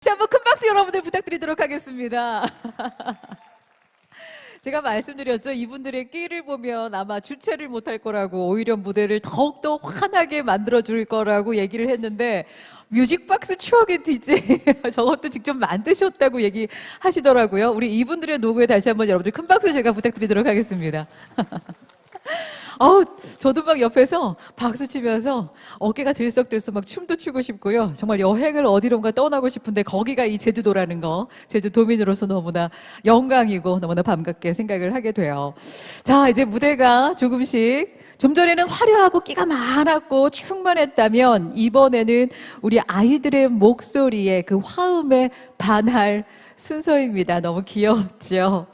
자, 한번 큰 박수 여러분들 부탁드리도록 하겠습니다. 제가 말씀드렸죠. 이분들의 끼를 보면 아마 주체를 못할 거라고 오히려 무대를 더욱더 환하게 만들어줄 거라고 얘기를 했는데 뮤직박스 추억의 DJ 저것도 직접 만드셨다고 얘기하시더라고요. 우리 이분들의 노고에 다시 한번 여러분들 큰 박수 제가 부탁드리도록 하겠습니다. 어우, 저도 막 옆에서 박수 치면서 어깨가 들썩들썩 막 춤도 추고 싶고요. 정말 여행을 어디론가 떠나고 싶은데 거기가 이 제주도라는 거, 제주 도민으로서 너무나 영광이고 너무나 반갑게 생각을 하게 돼요. 자, 이제 무대가 조금씩 좀 전에는 화려하고 끼가 많았고 충만했다면 이번에는 우리 아이들의 목소리에 그 화음에 반할 순서입니다. 너무 귀엽죠?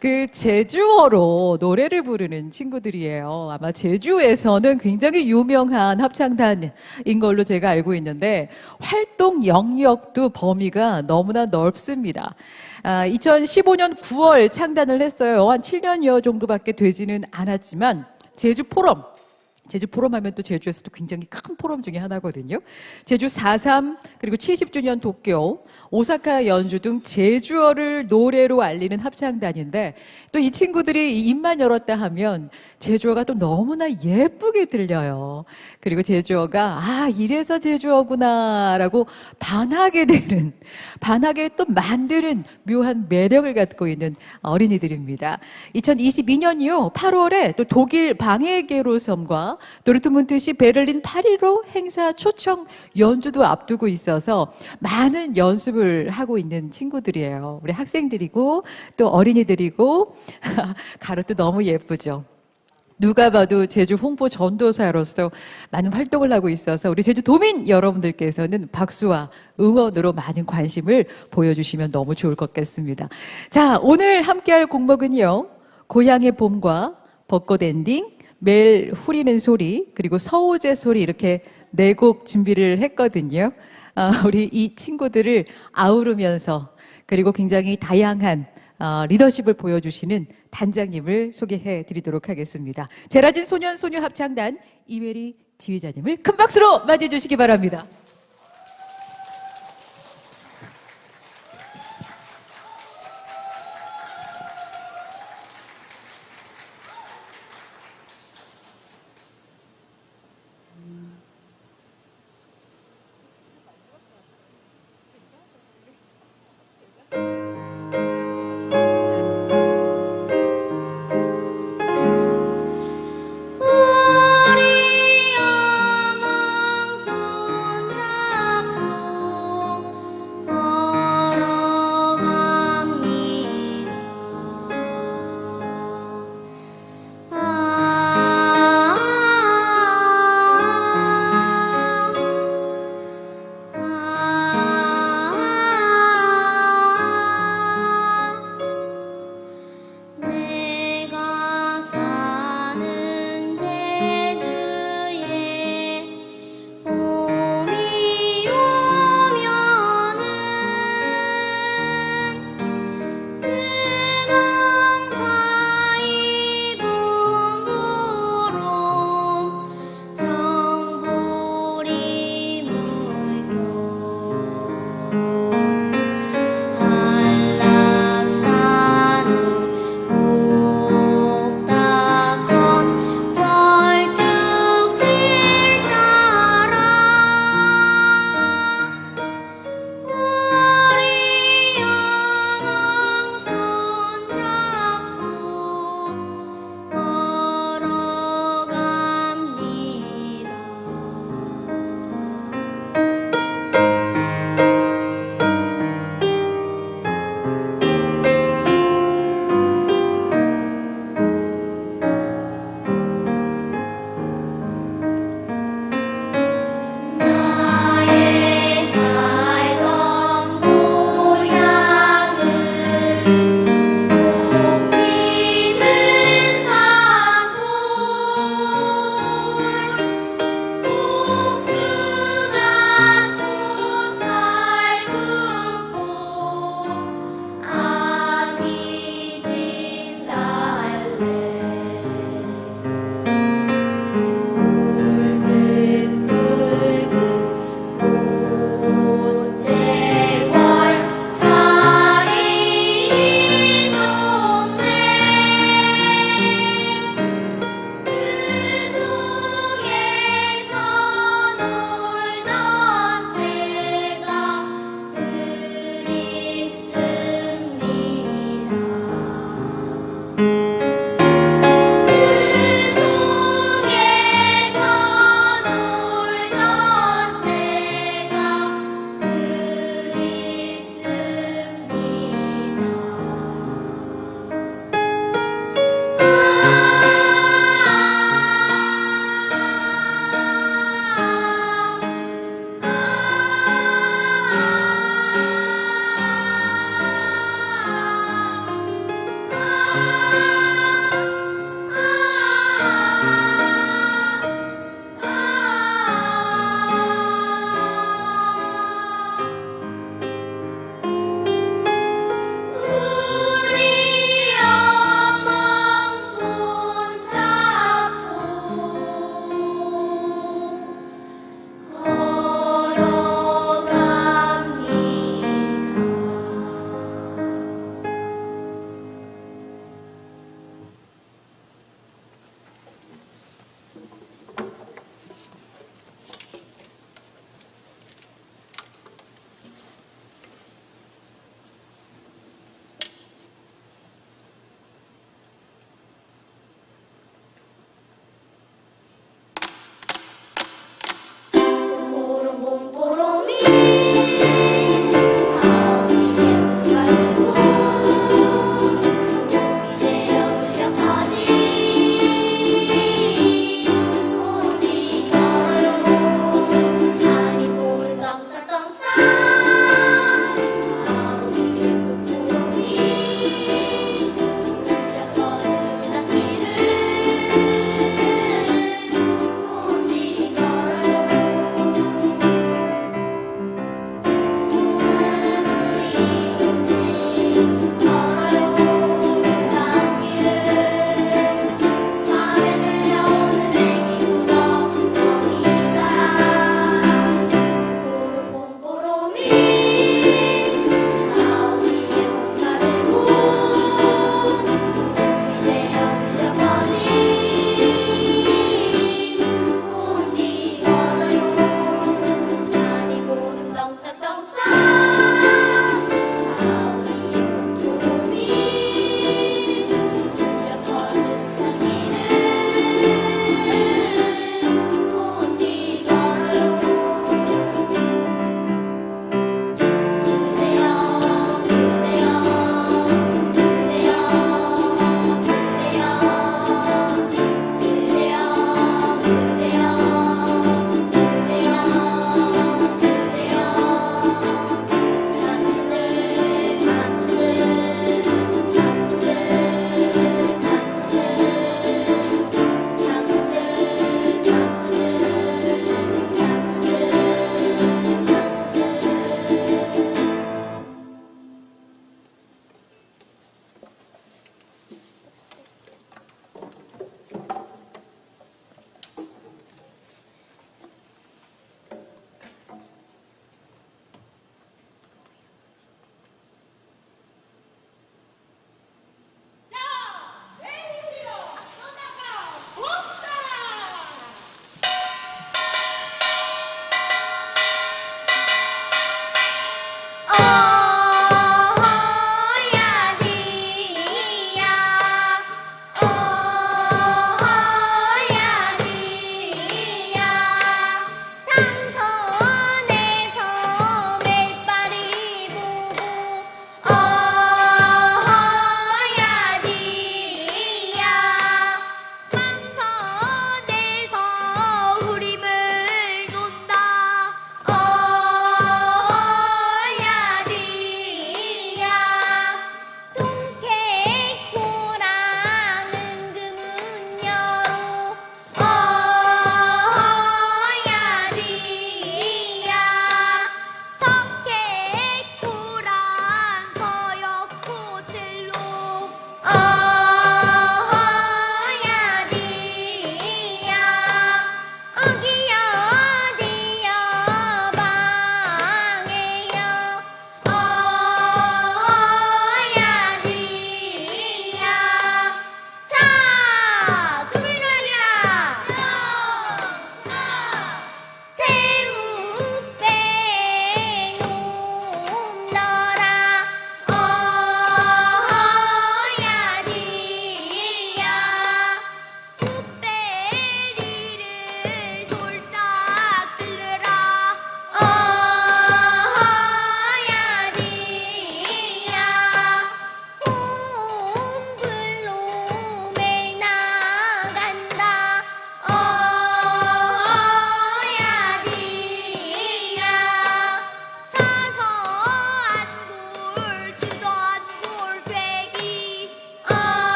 그 제주어로 노래를 부르는 친구들이에요. 아마 제주에서는 굉장히 유명한 합창단인 걸로 제가 알고 있는데 활동 영역도 범위가 너무나 넓습니다. 아, 2015년 9월 창단을 했어요. 한 7년여 정도밖에 되지는 않았지만 제주 포럼 제주 포럼 하면 또 제주에서도 굉장히 큰 포럼 중에 하나거든요. 제주 4.3 그리고 70주년 도쿄, 오사카 연주 등 제주어를 노래로 알리는 합창단인데 또 이 친구들이 입만 열었다 하면 제주어가 또 너무나 예쁘게 들려요. 그리고 제주어가 아 이래서 제주어구나라고 반하게 되는 반하게 또 만드는 묘한 매력을 갖고 있는 어린이들입니다. 2022년이요 8월에 또 독일 방해게로 섬과 도르트문트시 베를린 파리로 행사 초청 연주도 앞두고 있어서 많은 연습을 하고 있는 친구들이에요. 우리 학생들이고 또 어린이들이고 가로도 너무 예쁘죠. 누가 봐도 제주 홍보 전도사로서 많은 활동을 하고 있어서 우리 제주 도민 여러분들께서는 박수와 응원으로 많은 관심을 보여주시면 너무 좋을 것 같습니다. 자, 오늘 함께할 곡목은요. 고향의 봄과 벚꽃 엔딩, 매일 후리는 소리, 그리고 서우제 소리 이렇게 네 곡 준비를 했거든요. 아, 우리 이 친구들을 아우르면서 그리고 굉장히 다양한 어, 리더십을 보여주시는 단장님을 소개해 드리도록 하겠습니다. 제라진 소년 소녀 합창단 이메리 지휘자님을 큰 박수로 맞이해 주시기 바랍니다.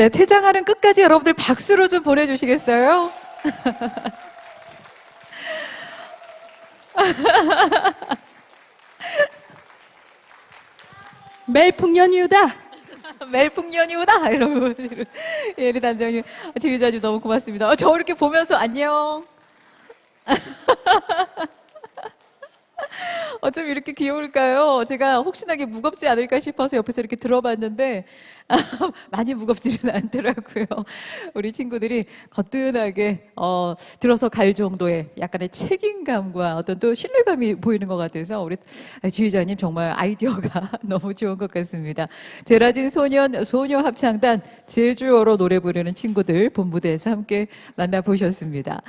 네, 퇴장하는 끝까지 여러분들 박수로 좀 보내주시겠어요? 멜풍년이유다. 멜풍년이구나 이러고 예리 단장님 지휘자님 너무 고맙습니다. 어, 저 이렇게 보면서 안녕. 어쩜 이렇게 귀여울까요? 제가 혹시나게 무겁지 않을까 싶어서 옆에서 이렇게 들어봤는데 많이 무겁지는 않더라고요. 우리 친구들이 거뜬하게 어, 들어서 갈 정도의 약간의 책임감과 어떤 또 신뢰감이 보이는 것 같아서 우리 지휘자님 정말 아이디어가 너무 좋은 것 같습니다. 제라진 소년 소녀 합창단 제주어로 노래 부르는 친구들 본 무대에서 함께 만나보셨습니다.